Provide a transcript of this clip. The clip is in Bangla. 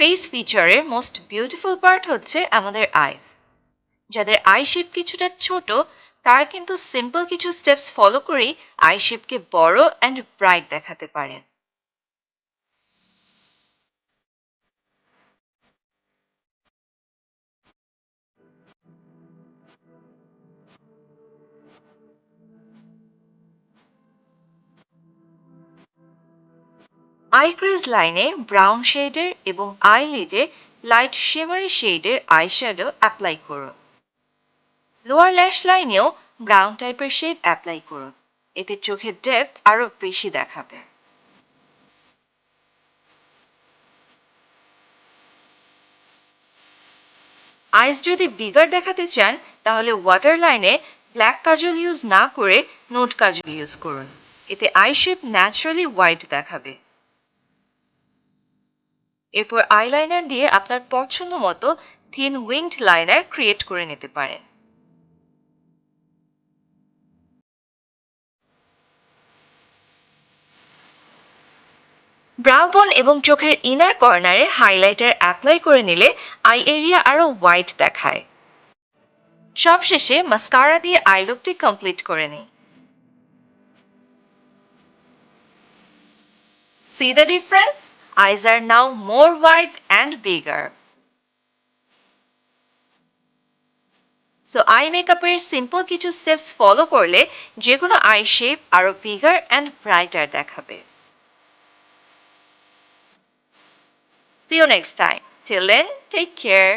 ফেস ফিচারের মোস্ট বিউটিফুল পার্ট হচ্ছে আমাদের আইস যাদের আই শেপ কিছুটা ছোট, তারা কিন্তু সিম্পল কিছু স্টেপস ফলো করেই আই শেপকে বড় অ্যান্ড ব্রাইট দেখাতে পারেন। আই ক্রিজ লাইনে ব্রাউন শেডের এবং আই লিডে লাইট শিমারি শেডের আই শ্যাডো অ্যাপ্লাই করুন। লোয়ার ল্যাশ লাইনেও ব্রাউন টাইপের শেড অ্যাপ্লাই করুন। এতে চোখের ডেপথ আরও বেশি দেখাবে। আইস যদি বিগার দেখাতে চান, তাহলে ওয়াটার লাইনে ব্ল্যাক কাজল ইউজ না করে নোট কাজল ইউজ করুন। এতে আই শেপ ন্যাচারালি হোয়াইট দেখাবে। এরপর আইলাইনার দিয়ে আপনার পছন্দ মতো থিন উইংড লাইনার ক্রিয়েট করে নিতে পারেন। ব্রাউ বন এবং চোখের ইনার কর্নারে হাইলাইটার অ্যাপ্লাই করে নিলে আই এরিয়া আরও হোয়াইট দেখায়। সবশেষে মাস্কারা দিয়ে আই লুকটি কমপ্লিট করে নিই See the difference? Eyes are now more wide and bigger. So eye মেকআপের সিম্পল কিছু স্টেপস ফলো করলে যে কোনো আই শেপ আরও বিগার অ্যান্ড ব্রাইটার দেখাবে See you next time. Till then, take care.